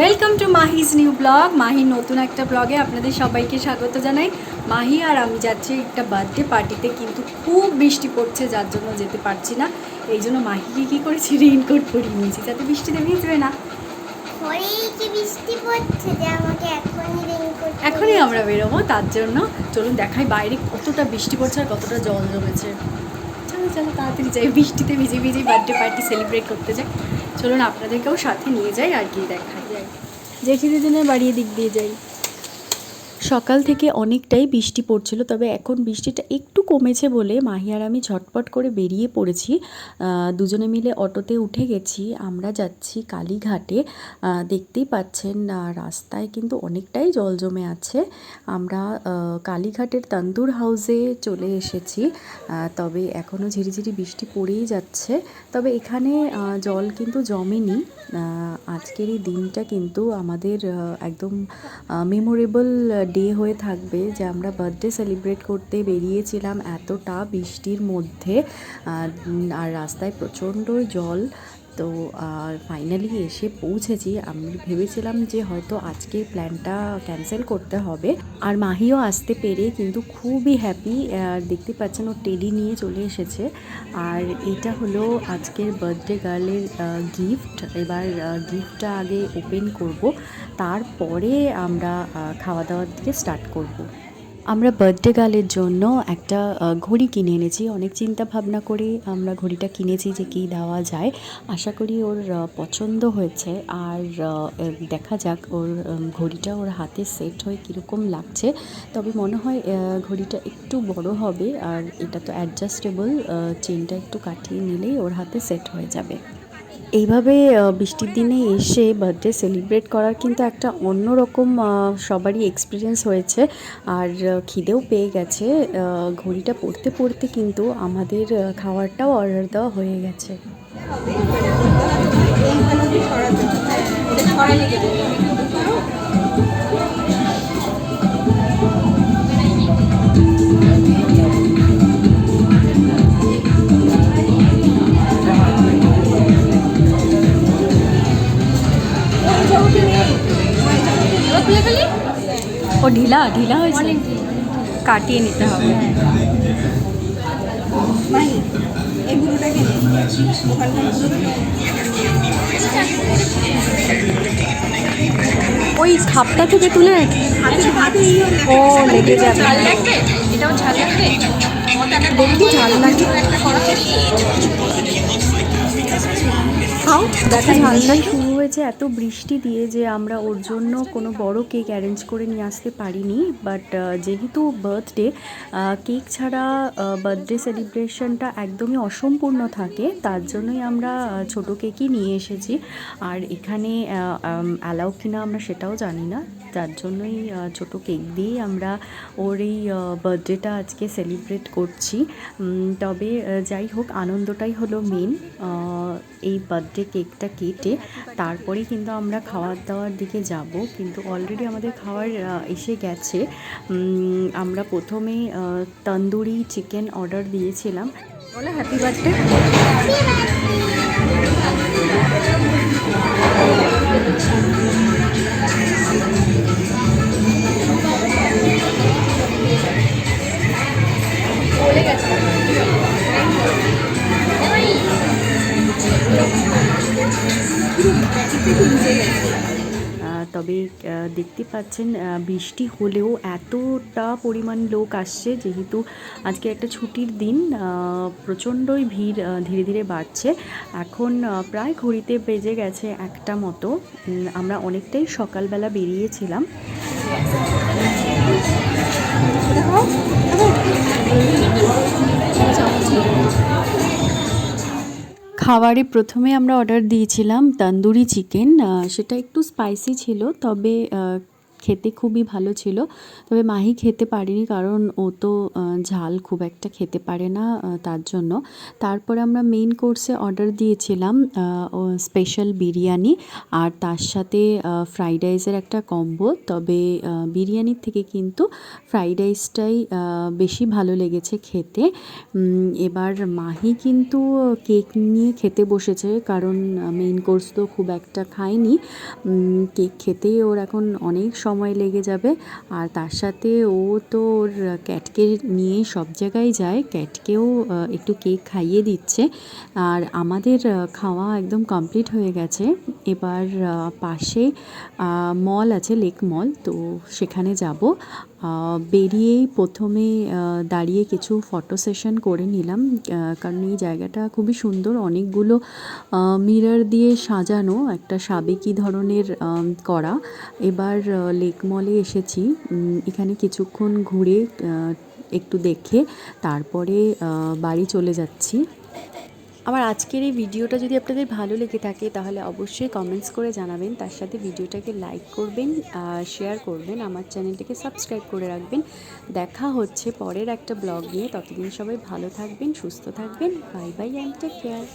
Welcome to Mahi's new blog মাহির নতুন একটা ব্লগে আপনাদের সবাইকে স্বাগত জানাই। মাহি আর আমি যাচ্ছি একটা বার্থডে পার্টিতে কিন্তু খুব বৃষ্টি পড়ছে যার জন্য যেতে পারছি না। এই জন্য মাহিকে কী করেছি? রেইনকোট পরিয়ে নিয়েছি। যাতে বৃষ্টিতে ভিজবে না। এখনই আমরা বেরোবো তার জন্য চলুন দেখাই বাইরে কতটা বৃষ্টি পড়ছে আর কতটা জল জমেছে। চলো তাড়াতাড়ি যাই, বৃষ্টিতে ভিজে ভিজে বার্থডে পার্টি সেলিব্রেট করতে যাই। চলুন আপনাদেরকেও সাথে নিয়ে যাই আর কি দেখাই। যাই জেঠি দিদিনের বাড়িয়ে দিক দিয়ে যাই। সকাল থেকে অনেকটাই বৃষ্টি পড়ছিল, তবে এখন বৃষ্টিটা একটু কমেছে বলে মাহি আর আমি ঝটপট করে বেরিয়ে পড়েছি। দুজনে মিলে অটোতে উঠে গেছি। আমরা যাচ্ছি কালীঘাটে। দেখতেই পাচ্ছেন রাস্তায় কিন্তু অনেকটাই জল জমে আছে। আমরা কালীঘাটের তান্দুর হাউসে চলে এসেছি। তবে এখনও ঝিরিঝিরি বৃষ্টি পড়েই যাচ্ছে। তবে এখানে জল কিন্তু জমেনি। আজকের এই দিনটা কিন্তু আমাদের একদম মেমোরেবল ডে হয়ে থাকবে, যে আমরা বার্থডে সেলিব্রেট করতে বেরিয়েছিলাম এতটা বৃষ্টির মধ্যে। আর রাস্তায় প্রচণ্ড জল তো ফাইনালি এসে পৌঁছেছি। আমি ভেবেছিলাম যে হয়তো আজকের প্ল্যানটা ক্যান্সেল করতে হবে। আর মাহিও আসতে পেরে কিন্তু খুবই হ্যাপি আর দেখতে পাচ্ছেন ও টেডি নিয়ে চলে এসেছে। আর এটা হলো আজকের বার্থডে গার্লের গিফট এবার গিফটটা আগে ওপেন করব। তারপরে আমরা খাওয়া দাওয়ার দিকে স্টার্ট করব। আমরা বার্থডে গার্লের জন্য একটা ঘড়ি কিনে এনেছি। অনেক চিন্তা ভাবনা করে আমরা ঘড়িটা কিনেছি যে কী দেওয়া যায়। আশা করি ওর পছন্দ হয়েছে। আর দেখা যাক ওর ঘড়িটা ওর হাতে সেট হয়ে কীরকম লাগছে। তবে মনে হয় ঘড়িটা একটু বড় হবে। আর এটা তো অ্যাডজাস্টেবল চেনটা একটু কাটিয়ে নিলেই ওর হাতে সেট হয়ে যাবে। এইভাবে বৃষ্টির দিনে এসে বার্থডে সেলিব্রেট করার কিন্তু একটা অন্যরকম সবারই এক্সপিরিয়েন্স হয়েছে। আর খিদেও পেয়ে গেছে। ঘড়িটা পড়তে পড়তে কিন্তু আমাদের খাবারটাও অর্ডার দেওয়া হয়ে গেছে। ঢিলা ঢিলা হয়েছে। কাটিয়ে নিতে হবে। ওই খাপটা থেকে তুলে রাখি। ও লেগে যাবে। এটাও ঝাল লাগবে দেখি ঝাল লাগে। খাও দেখা ঝাল লাগে। হয়েছে এত বৃষ্টি দিয়ে যে আমরা ওর জন্য কোনো বড় কেক অ্যারেঞ্জ করে নিয়ে আসতে পারিনি বাট যেহেতু বার্থডে কেক ছাড়া বার্থডে সেলিব্রেশনটা একদমই অসম্পূর্ণ থাকে, তার জন্যই আমরা ছোট কেকই নিয়ে এসেছি। আর এখানে অ্যালাউ কিনা আমরা সেটাও জানি না, তার জন্যই ছোট কেক দিয়ে আমরা ওর এই বার্থডেটা আজকে সেলিব্রেট করছি। তবে যাই হোক, আনন্দটাই হলো মেন এই বার্থডে কেকটা কেটে তারপরেই কিন্তু আমরা খাওয়ার দাওয়ার দিকে যাব। কিন্তু অলরেডি আমাদের খাওয়ার এসে গেছে। আমরা প্রথমে তন্দুরি চিকেন অর্ডার দিয়েছিলাম। বলে হ্যাপি বার্থডে তবে দেখতে পাচ্ছেন বৃষ্টি হলেও এতটা পরিমাণ লোক আসছে, যেহেতু আজকে একটা ছুটির দিন প্রচণ্ডই ভিড় ধীরে ধীরে বাড়ছে। এখন প্রায় ঘড়িতে বেজে গেছে একটা মতো। আমরা অনেকটাই সকালবেলা বেরিয়েছিলাম। খাবারে প্রথমে আমরা অর্ডার দিয়েছিলাম তন্দুরি চিকেন সেটা একটু স্পাইসি ছিল তবে খেতে খুবই ভালো ছিল। তবে মাহি খেতে পারেনি কারণ ও তো ঝাল খুব একটা খেতে পারে না তার জন্য। তারপরে আমরা মেইন কোর্সে অর্ডার দিয়েছিলাম স্পেশাল বিরিয়ানি আর তার সাথে ফ্রাইড রাইসের একটা কম্বো তবে বিরিয়ানির থেকে কিন্তু ফ্রাইড রাইসটাই বেশি ভালো লেগেছে খেতে। এবার মাহি কিন্তু কেক নিয়ে খেতে বসেছে কারণ মেইন কোর্স তো খুব একটা খায়নি। কেক খেতেই ওর এখন অনেক সময় লেগে যাবে। আর তার সাথে ও তো ওর ক্যাটকে নিয়ে সব জায়গায় যায়। ক্যাটকেও একটু কেক খাইয়ে দিচ্ছে। আর আমাদের খাওয়া একদম কমপ্লিট হয়ে গেছে। এবার পাশে মল আছে, লেক মল। তো সেখানে যাব। বেরিয়েই প্রথমে দাঁড়িয়ে কিছু ফটো সেশন করে নিলাম। কারণ এই জায়গাটা খুবই সুন্দর। অনেকগুলো মিরর দিয়ে সাজানো একটা সাবেকি ধরনের করা। এবার লেক মলে এসেছি। এখানে কিছুক্ষণ ঘুরে একটু দেখে তারপরে বাড়ি চলে যাচ্ছি। আমার আজকের এই ভিডিওটা যদি আপনাদের ভালো লেগে থাকে, তাহলে অবশ্যই কমেন্টস করে জানাবেন। তার সাথে ভিডিওটাকে লাইক করবেন শেয়ার করবেন, আমার চ্যানেলটিকে সাবস্ক্রাইব করে রাখবেন। দেখা হচ্ছে পরের একটা ব্লগ নিয়ে। ততদিন সবাই ভালো থাকবেন, সুস্থ থাকবেন। Bye bye and take care